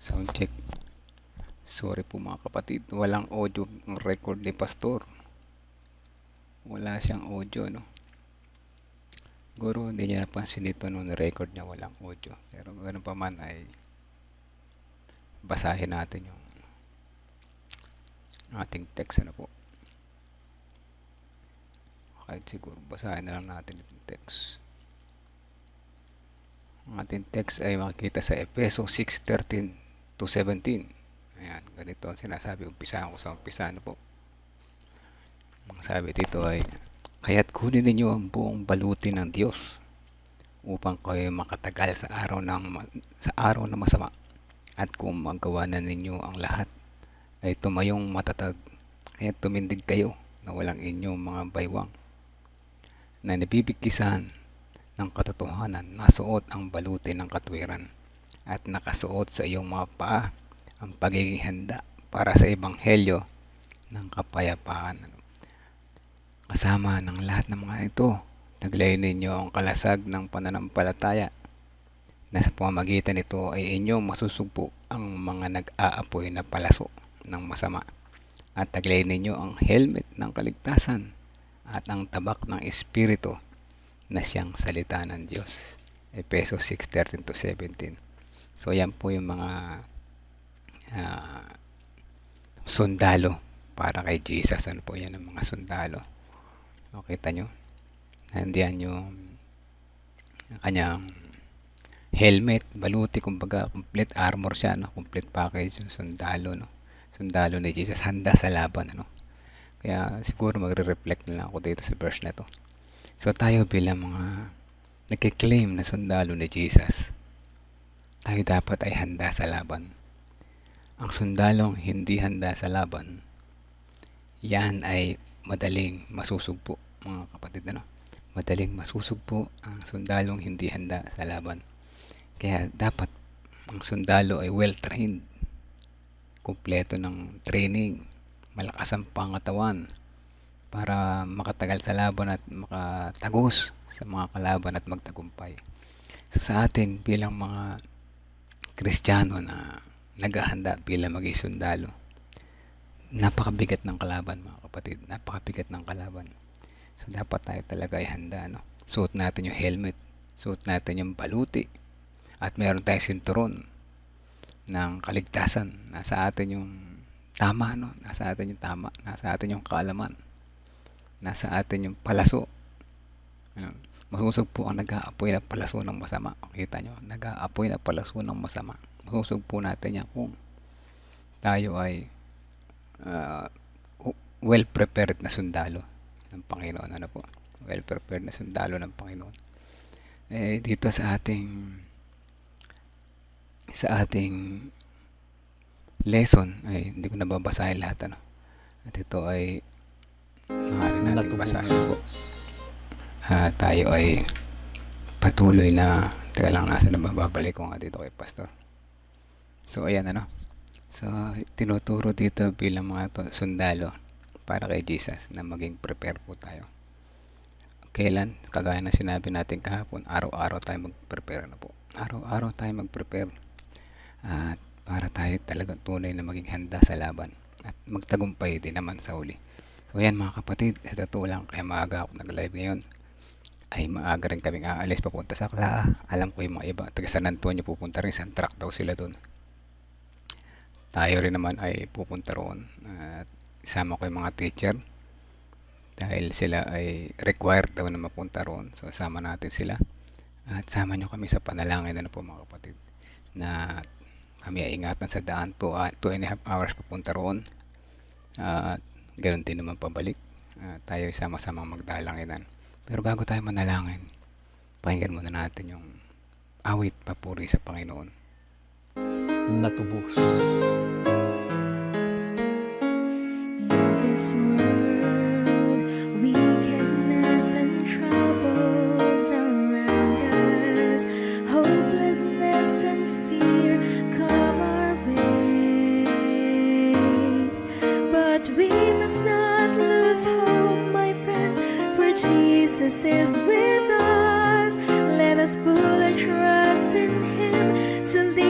Sound check. Sorry po mga kapatid, walang audio ang record ni Pastor. Wala siyang audio, no? Guro, hindi niya napansin ito nung record niya walang audio. Pero ganun pa man ay basahin natin yung ating text ano po. Kahit siguro basahin na lang natin itong text. Ang ating text ay makikita sa Epeso 6:13 to 17. Ayan, ganito ang sinasabi. Umpisahan ko sa umpisa ano po. Ang sabi dito ay, Kaya't kunin ninyo ang buong baluti ng Diyos upang kayo makatagal sa araw ng sa araw na masama. At kung magawa na ninyo ang lahat, ay tumayong matatag. Kaya tumindig kayo na walang inyong mga baywang na nabibigisan ng katotohanan, nasuot ang baluti ng katwiran at nakasuot sa iyong mga paa ang pagiging handa para sa ebanghelyo ng kapayapaan. Kasama ng lahat ng mga ito, taglayin ninyo ang kalasag ng pananampalataya na sa pamamagitan nito ay inyong masusugpo ang mga nag-aapoy na palaso ng masama at taglayin ninyo ang helmet ng kaligtasan at ang tabak ng Espiritu na siyang salita ng Diyos. Epeso 6:13 to 17. So yan po yung mga ah, sundalo para kay Jesus. Ano po yan ang mga sundalo. O, kita nyo? Nandiyan yung kanyang helmet, baluti, kumbaga complete armor siya, no? complete package yung sundalo. No? Sundalo ni Jesus, handa sa laban. Ano? Kaya siguro magre-reflect na lang ako dito sa verse na to. So tayo bilang mga nagkiklaim na sundalo ni Jesus, tayo dapat ay handa sa laban. Ang sundalong hindi handa sa laban, yan ay madaling masusugpo, mga kapatid. Ano? Madaling masusugpo ang sundalong hindi handa sa laban. Kaya dapat ang sundalo ay well-trained, kumpleto ng training, malakas ang pangatawan para makatagal sa laban at makatagos sa mga kalaban at magtagumpay. So sa atin bilang mga Kristiyano na naghahanda bilang maging sundalo, napakabigat ng kalaban mga kapatid, napakabigat ng kalaban. So dapat tayo talaga ay handa. No? Suot natin yung helmet, suot natin yung baluti, at meron tayong sinturon ng kaligtasan. Nasa atin yung tama, no? Nasa atin yung tama, nasa atin yung kaalaman, nasa atin yung palaso. Ayun. Masusog po ang nag-aapoy na palaso ng masama. Kita nyo, nag-aapoy na palaso ng masama. Masusog po natin yan kung tayo ay uh, well-prepared na sundalo ng Panginoon. Ano po? Well-prepared na sundalo ng Panginoon. Eh, dito sa ating sa ating lesson ay hindi ko nababasahin lahat ano. At ito ay maaari natin basahin po. Ah, tayo ay patuloy na teka lang nasa na babalik ko nga dito kay pastor. So ayan ano. So tinuturo dito bilang mga sundalo para kay Jesus na maging prepare po tayo. Kailan? Kagaya ng sinabi natin kahapon, araw-araw tayo mag-prepare na po. Araw-araw tayo mag-prepare. At para tayo talaga tunay na maging handa sa laban at magtagumpay din naman sa huli. So yan mga kapatid, sa totoo lang kaya maaga ako nag-live ngayon ay maaga rin kaming aalis papunta sa Klaa. Alam ko yung mga iba, taga San Antonio pupunta rin, San Track daw sila doon. Tayo rin naman ay pupunta roon. At isama ko yung mga teacher dahil sila ay required daw na mapunta roon. So sama natin sila. At sama nyo kami sa panalangin na po mga kapatid na kami ay ingatan sa daan 2 two and a half hours papunta roon. At ganoon din naman pabalik. At tayo ay sama-sama magdalanginan. Pero bago tayo manalangin, pakinggan muna natin yung awit papuri sa Panginoon. natubos. In this world, Is with us. Let us put our trust in Him to lead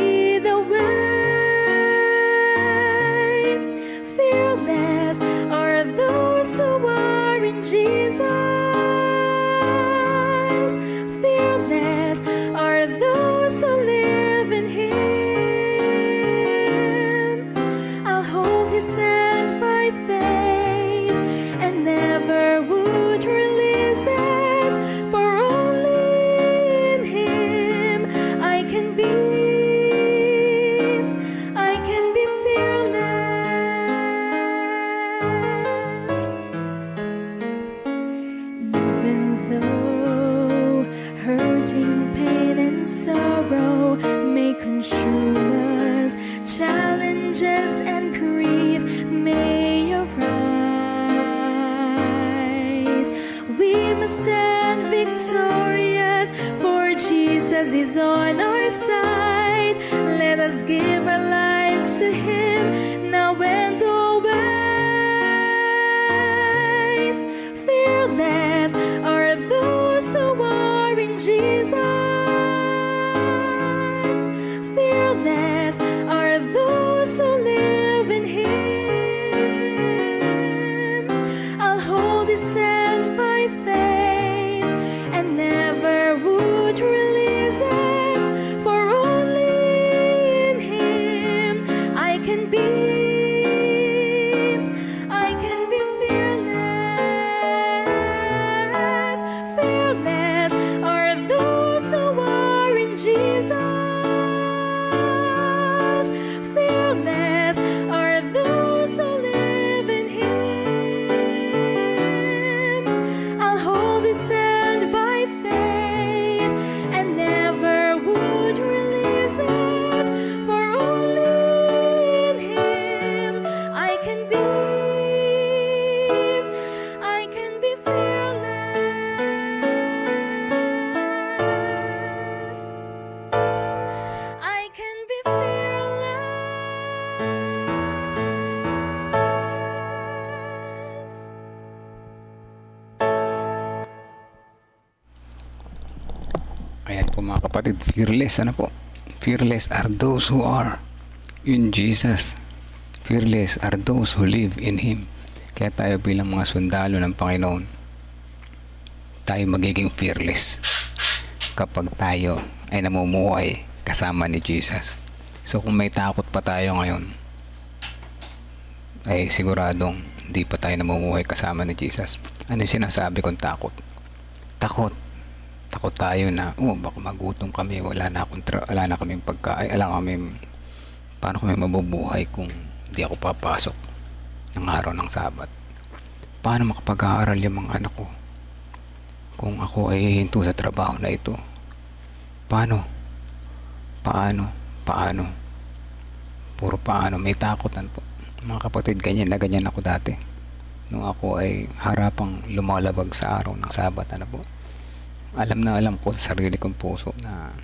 kapatid, fearless ano po? Fearless are those who are in Jesus. Fearless are those who live in Him. Kaya tayo bilang mga sundalo ng Panginoon, tayo magiging fearless kapag tayo ay namumuhay kasama ni Jesus. So kung may takot pa tayo ngayon, ay siguradong hindi pa tayo namumuhay kasama ni Jesus. Ano yung sinasabi kong takot? Takot. Takot tayo na, oh, baka magutom kami, wala na akong tra- wala na kaming pagkain, wala kami paano kami mabubuhay kung hindi ako papasok ng araw ng Sabat. Paano makapag-aaral yung mga anak ko kung ako ay hinto sa trabaho na ito? Paano? Paano? Paano? Puro paano, may takotan po. Mga kapatid, ganyan na ganyan ako dati. Nung ako ay harapang lumalabag sa araw ng Sabat, ano po. Alam na alam ko sa sarili kong puso na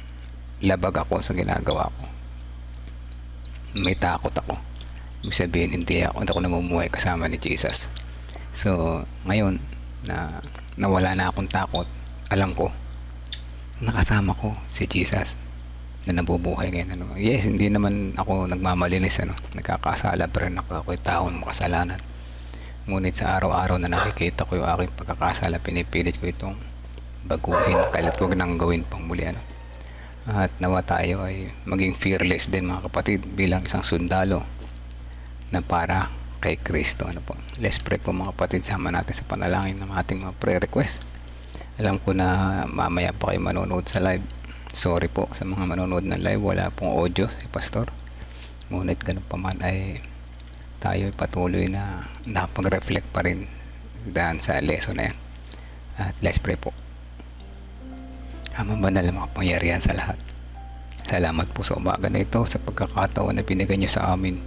labag ako sa ginagawa ko. May takot ako. Ibig sabihin, hindi ako, hindi ako namumuhay kasama ni Jesus. So, ngayon, na nawala na akong takot, alam ko, nakasama ko si Jesus na nabubuhay ngayon. Ano. Yes, hindi naman ako nagmamalinis, ano. nagkakasala, pero ako ako'y taon makasalanan. Ngunit sa araw-araw na nakikita ko yung aking pagkakasala, pinipilit ko itong baguhin, kalit wag nang gawin pang muli. Ano. At nawa tayo ay maging fearless din mga kapatid bilang isang sundalo na para kay Kristo. Ano po. Let's pray po mga kapatid, sama natin sa panalangin ng ating mga prayer request. Alam ko na mamaya pa kayo manonood sa live. Sorry po sa mga manonood ng live, wala pong audio si Pastor. Ngunit ganun pa man ay tayo ay patuloy na nakapag-reflect pa rin dahil sa lesson na yan. At let's pray po. Amang banal na makapangyarihan sa lahat. Salamat po sa umaga na ito sa pagkakataon na binigay niyo sa amin.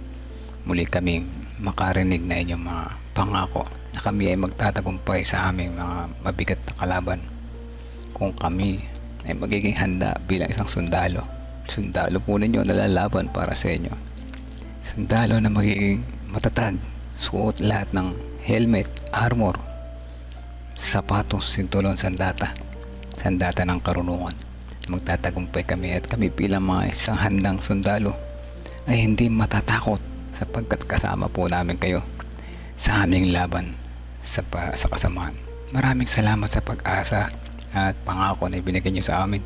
Muli kami makarinig na inyong mga pangako na kami ay magtatagumpay sa aming mga mabigat na kalaban. Kung kami ay magiging handa bilang isang sundalo. Sundalo po ninyo na lalaban para sa inyo. Sundalo na magiging matatag. Suot lahat ng helmet, armor, sapatos, sintulon, sandata. Sandata ng karunungan. Magtatagumpay kami at kami bilang mga isang handang sundalo ay hindi matatakot sapagkat kasama po namin kayo sa aming laban sa, pa, sa kasamaan. Maraming salamat sa pag-asa at pangako na ibinigay niyo sa amin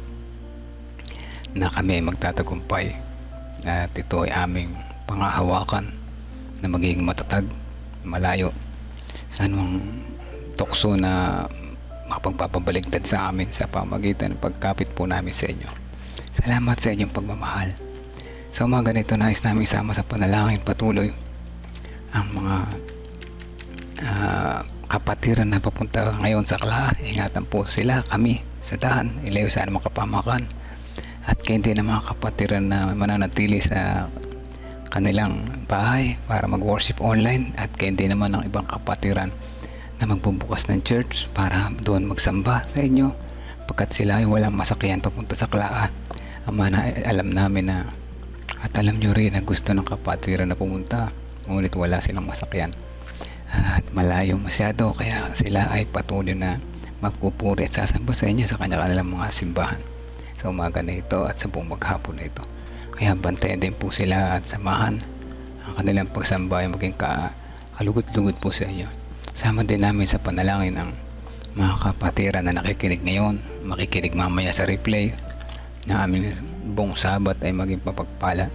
na kami ay magtatagumpay at ito ay aming pangahawakan na magiging matatag, malayo sa anumang tukso na makapagpapabaligtad sa amin sa pamagitan ng pagkapit po namin sa inyo. Salamat sa inyong pagmamahal. Sa umaga nito, nais namin isama sa panalangin patuloy ang mga ah, kapatiran na papunta ngayon sa Kla. Ingatan po sila, kami, sa daan, ilayo sa anumang kapamakan. At kaya hindi na mga kapatiran na mananatili sa kanilang bahay para mag-worship online at kaya hindi naman ng ibang kapatiran na magbubukas ng church para doon magsamba sa inyo. Pagkat sila ay walang masakyan papunta sa Klaa. Ama na alam namin na at alam nyo rin na gusto ng kapatiran na pumunta ngunit wala silang masakyan. At malayo masyado kaya sila ay patuloy na magpupuri at sasamba sa inyo sa kanilang mga simbahan sa umaga na ito at sa buong maghapon na ito. Kaya bantayan din po sila at samahan ang kanilang pagsamba ay maging ka, kalugod-lugod po sa inyo sama din namin sa panalangin ng mga kapatiran na nakikinig ngayon makikinig mamaya sa replay na aming buong sabat ay maging papagpala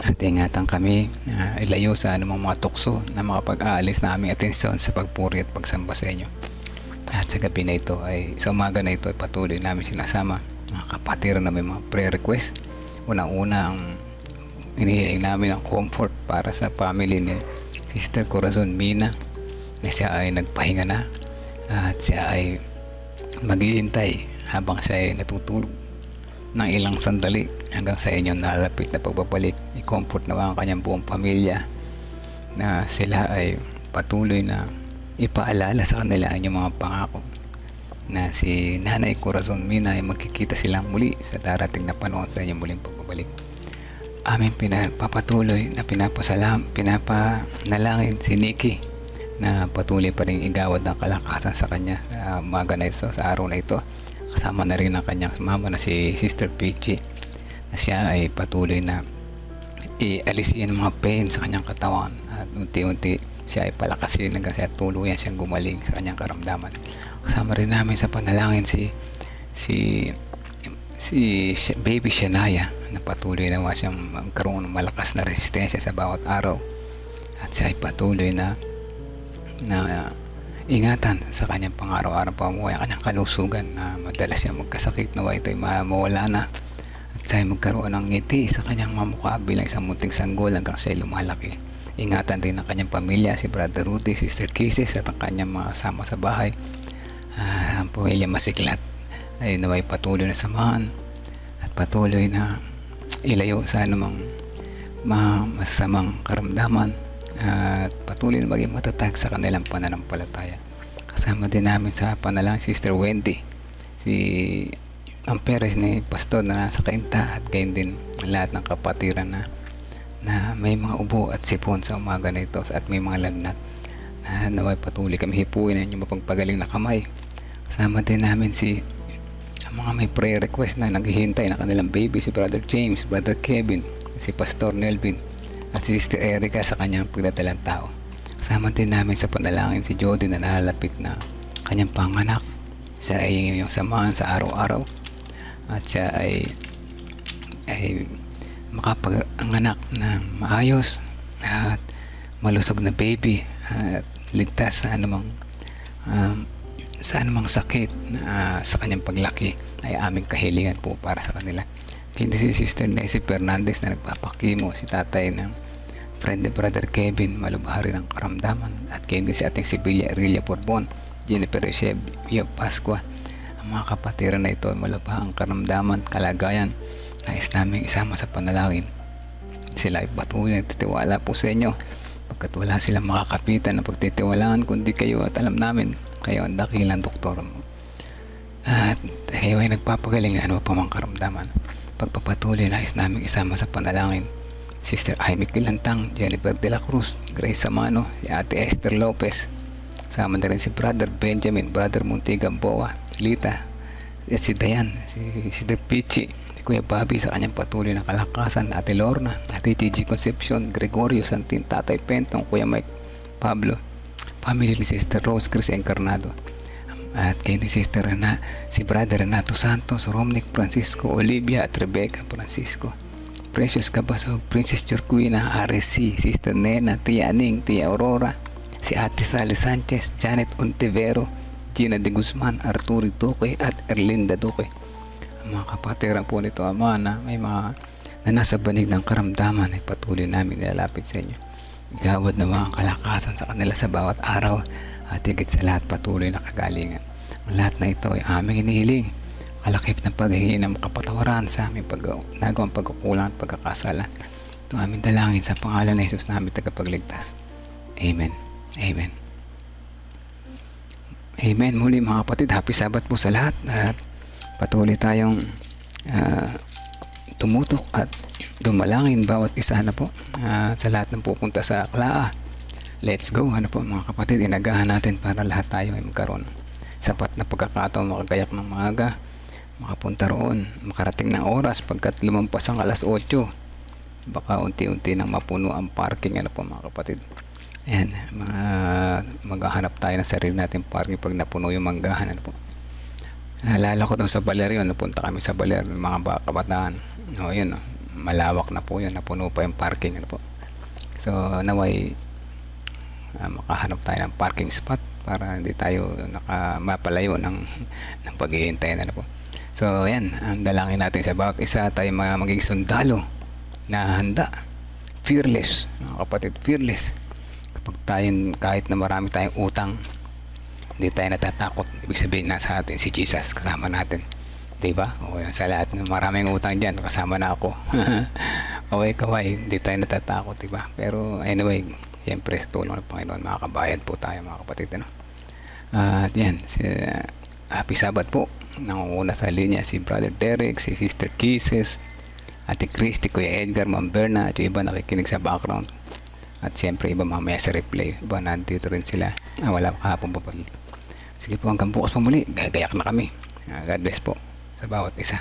at ingatan kami na ilayo sa anumang mga tukso na makapag-aalis na aming atensyon sa pagpuri at pagsamba sa inyo. At sa gabi na ito ay sa umaga na ito ay patuloy namin sinasama mga kapatiran na may mga prayer request. Unang-una ang inihiling namin ang comfort para sa family ni Sister Corazon Mina na siya ay nagpahinga na at siya ay maghihintay habang siya ay natutulog ng ilang sandali hanggang sa inyong nalapit na pagbabalik. I-comfort na ang kanyang buong pamilya na sila ay patuloy na ipaalala sa kanila ang inyong mga pangako na si Nanay Corazon Mina ay magkikita silang muli sa darating na panahon sa inyong muling pagbabalik. Aming pinapapatuloy na pinapasalam, pinapanalangin si Nikki na patuloy pa rin igawad ng kalakasan sa kanya sa umaga na ito, sa araw na ito. Kasama na rin ang kanyang mama na si Sister Peachy na siya ay patuloy na ialisin ang mga pain sa kanyang katawan. At unti-unti siya ay palakasin hanggang siya tuluyan siyang gumaling sa kanyang karamdaman. Kasama rin namin sa panalangin si si si baby Shania na patuloy naman siyang magkaroon ng malakas na resistensya sa bawat araw. At siya ay patuloy na na ingatan sa kanyang pang-araw-araw pamuhay, ang kanyang kalusugan na madalas siya magkasakit na ito ay ma- mawala na. At siya magkaroon ng ngiti sa kanyang mamukha bilang isang munting sanggol hanggang siya lumalaki. Ingatan din ang kanyang pamilya, si Brother Rudy, Sister Kisses at ang kanyang mga kasama sa bahay. Ah, ang pamilya masiklat. Ay naway patuloy na samahan at patuloy na ilayo sa anumang ma masasamang karamdaman at patuloy na maging matatag sa kanilang pananampalataya. Kasama din namin sa panalang Sister Wendy, si ang ni Pastor na nasa kainta at gayon din ang lahat ng kapatiran na na may mga ubo at sipon sa umaga na ito at may mga lagnat na naway patuloy kami hipuin ng inyong mapagpagaling na kamay. Kasama din namin si ang mga may prayer request na naghihintay na kanilang baby si Brother James, Brother Kevin, si Pastor Nelvin at si Sister Erica sa kanyang pagdadalang tao. Kasama din namin sa panalangin si Jody na nalalapit na kanyang panganak. Siya ay yung samahan sa araw-araw at siya ay ay makapanganak na maayos at malusog na baby at ligtas sa anumang um, sa anumang sakit na sa kanyang paglaki ay aming kahilingan po para sa kanila. Hindi si Sister Nessie Fernandez na nagpapakimo si tatay ng friend ni Brother Kevin malubhari ng karamdaman at kayo din si ating Sibilia Aurelia Porbon, Jennifer Eusebio Pascua. Ang mga kapatiran na ito ay malubha ang karamdaman, kalagayan, nais namin isama sa panalangin. Sila ay patuloy na titiwala po sa inyo pagkat wala silang makakapitan na pagtitiwalaan kundi kayo at alam namin kayo ang dakilang doktor mo. At kayo ay nagpapagaling na ano pa mang karamdaman. Pagpapatuloy nais namin isama sa panalangin. Sister Amy Kilantang, Jennifer De La Cruz, Grace Samano, si Ate Esther Lopez. Sama na rin si Brother Benjamin, Brother Muntiga Boa, Lita, at si Dayan, si Sister Pichi, si Kuya Bobby sa kanyang patuloy na kalakasan, Ate Lorna, Ate Gigi Concepcion, Gregorio Santin, Tatay Pentong, Kuya Mike, Pablo, family ni Sister Rose Chris Encarnado, at kay ni Sister Rena, si Brother Renato Santos, Romnick Francisco, Olivia at Rebecca Francisco. Precious Cabasog, Princess Jorquina, RSC, Sister Nena, Tia Aning, Tia Aurora, si Ate Sally Sanchez, Janet Ontivero, Gina de Guzman, Arturo Duque at Erlinda Duque. Ang mga kapatiran po nito, Ama, na may mga na nasa banig ng karamdaman ay patuloy namin nilalapit sa inyo. Gawad na mga kalakasan sa kanila sa bawat araw at higit sa lahat patuloy na kagalingan. Ang lahat na ito ay aming inihiling. Kalakip ng paghihingi ng kapatawaran sa aming pag nagawang pagkukulang at pagkakasala. Ito aming dalangin sa pangalan ng Jesus na aming tagapagligtas. Amen. Amen. Amen. Muli mga kapatid, happy Sabbath po sa lahat at patuloy tayong ah, tumutok at dumalangin bawat isa na po ah, sa lahat ng pupunta sa Klaa. Let's go. Ano po mga kapatid, inagahan natin para lahat tayo ay magkaroon sapat na pagkakataon makagayak ng maaga, makapunta roon, makarating ng oras pagkat lumampas ang alas 8. Baka unti-unti nang mapuno ang parking ano po mga kapatid. Ayan, mga, maghahanap tayo ng sarili natin parking pag napuno yung manggahan. Ano po. Naalala ko doon sa Baler yun, napunta kami sa Baler, mga ba- kabataan. O yun, malawak na po yun, napuno pa yung parking. Ano po. So, naway, ah, makahanap tayo ng parking spot para hindi tayo naka, mapalayo ng, ng paghihintay na po. So, ayan, ang dalangin natin sa bawat isa tayo mga maging sundalo na handa, fearless, mga kapatid, fearless. Kapag tayo, kahit na marami tayong utang, hindi tayo natatakot. Ibig sabihin, nasa atin si Jesus, kasama natin. Di ba? O yan, sa lahat ng maraming utang dyan, kasama na ako. Kaway kaway, hindi tayo natatakot, di ba? Pero anyway, siyempre sa tulong ng Panginoon, makakabayad po tayo mga kapatid. Ano? At yan, si, happy Sabbath po. Nangunguna sa linya si Brother Derek, si Sister Kisses, Ate Christy, Kuya Edgar, Ma'am Berna, at yung iba nakikinig sa background. At siyempre iba mamaya sa replay. Iba nandito rin sila. Ah, wala kahapon pa pala. Sige po hanggang bukas pa muli. Gagayak na kami. Ah, God bless po sa bawat isa.